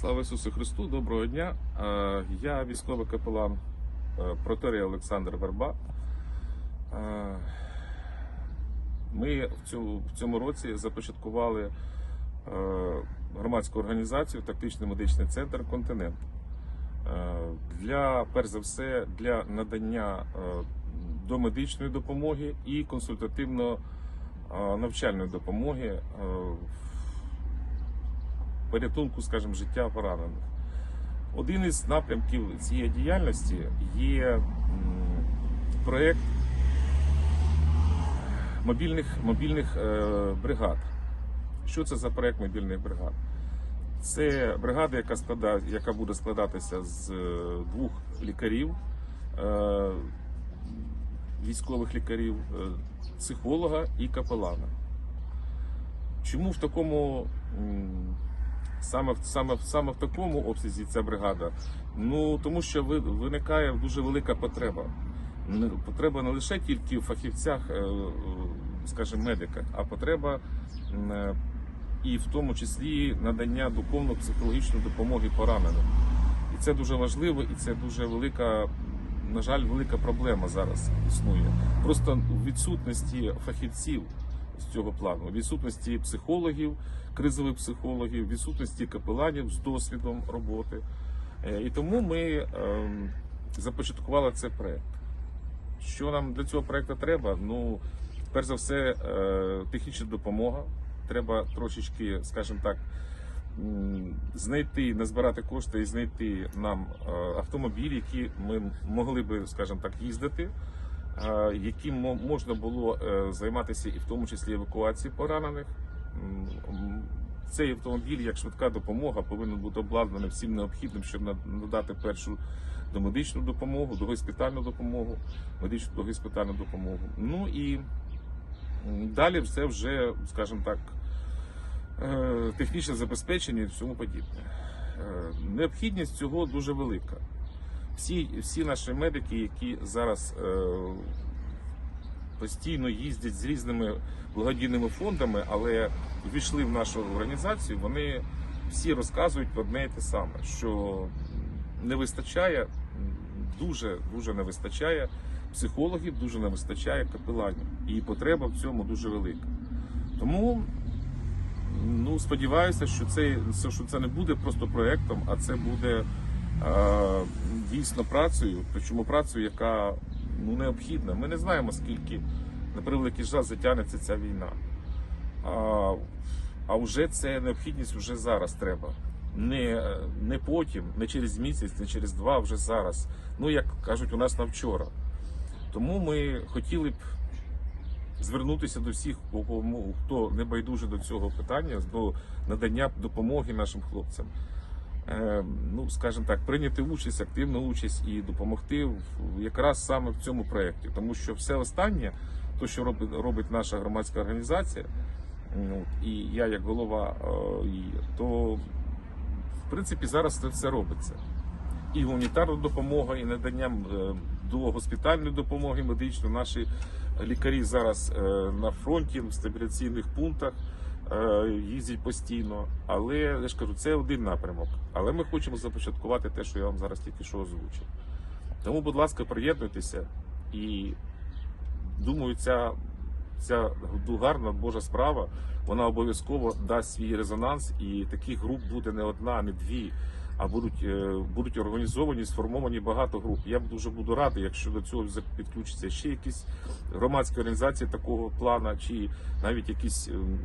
Слава Ісусу Христу, доброго дня. Е, Я військовий капелан е, протерей Олександр Верба. Е, Ми в цьому, році започаткували громадську організацію Тактичний медичний центр Континент. Для, перш за все, для надання домедичної допомоги і консультативно-навчальної допомоги порятунку, скажімо, життя поранених. Один із напрямків цієї діяльності є проєкт мобільних, мобільних е, бригад. Що це за проєкт мобільних бригад? Це бригада, яка складає, яка буде складатися з е, двох лікарів, е, військових лікарів, психолога і капелана. Чому в такому саме, саме, саме в такому обсязі ця бригада? Ну тому що ви- виникає дуже велика потреба. Потреба не лише тільки в фахівцях, е, е, скажімо, медиках, а потреба е, і в тому числі надання духовно-психологічної допомоги пораненим. І це дуже важливо, і це дуже велика, на жаль, велика проблема зараз існує. Просто в відсутності фахівців з цього плану, відсутності психологів, кризових психологів, відсутності капеланів з досвідом роботи. Е, І тому ми ем, започаткували цей проект. Що нам для цього проекту треба? Ну, перш за все, е, технічна допомога. Треба трошечки, скажімо так, знайти, назбирати кошти і знайти нам е, автомобілі, які ми могли би, скажімо так, їздити, яким мо- можна було е, займатися і в тому числі евакуацією поранених. Цей автомобіль, як швидка допомога, повинен бути обладнаний всім необхідним, щоб над- надати першу домедичну допомогу, догоспітальну допомогу, медичну догоспітальну допомогу. Ну і далі все вже, скажімо так, е, технічне забезпечення і всьому подібне. Е, Необхідність цього дуже велика. Всі, всі наші медики, які зараз е, постійно їздять з різними благодійними фондами, але ввійшли в нашу організацію, вони всі розказують про одне і те саме, що не вистачає, дуже дуже не вистачає психологів, дуже не вистачає капеланів. І потреба в цьому дуже велика. Тому ну, сподіваюся, що це, що це не буде просто проєктом, а це буде дійсно працею, причому працею, яка ну, необхідна. Ми не знаємо, скільки, на превеликий жаль, затягнеться ця війна. А, а вже це необхідність вже зараз треба. Не, не потім, не через місяць, не через два, а вже зараз. Ну, як кажуть, у нас на вчора. Тому ми хотіли б звернутися до всіх, хто не байдуже до цього питання, до надання допомоги нашим хлопцям. Е, ну, скажімо так, прийняти участь, активну участь і допомогти якраз саме в цьому проєкті. Тому що все останнє, то, що робить, робить наша громадська організація, і я як голова, е, то в принципі зараз це все робиться. І гуманітарна допомога, і надання е, до госпітальної допомоги медичної. Наші лікарі зараз на фронті в стабіляційних пунктах їздять постійно. Але я ж кажу, це один напрямок. Але ми хочемо започаткувати те, що я вам зараз тільки що озвучив. Тому, будь ласка, приєднуйтеся і думаю, ця, ця гарна Божа справа вона обов'язково дасть свій резонанс, і таких груп буде не одна, не дві. А будуть, е, будуть організовані, сформовані багато груп. Я дуже буду радий, якщо до цього підключаться ще якісь громадські організації такого плана, чи навіть якісь ем,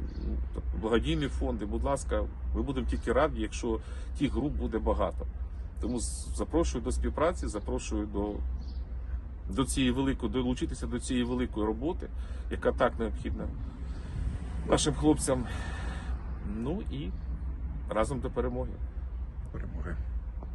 благодійні фонди. Будь ласка, ми будемо тільки раді, якщо тих груп буде багато. Тому запрошую до співпраці, запрошую до, до цієї великої, долучитися до цієї великої роботи, яка так необхідна нашим хлопцям. Ну і разом до перемоги. Перемоги.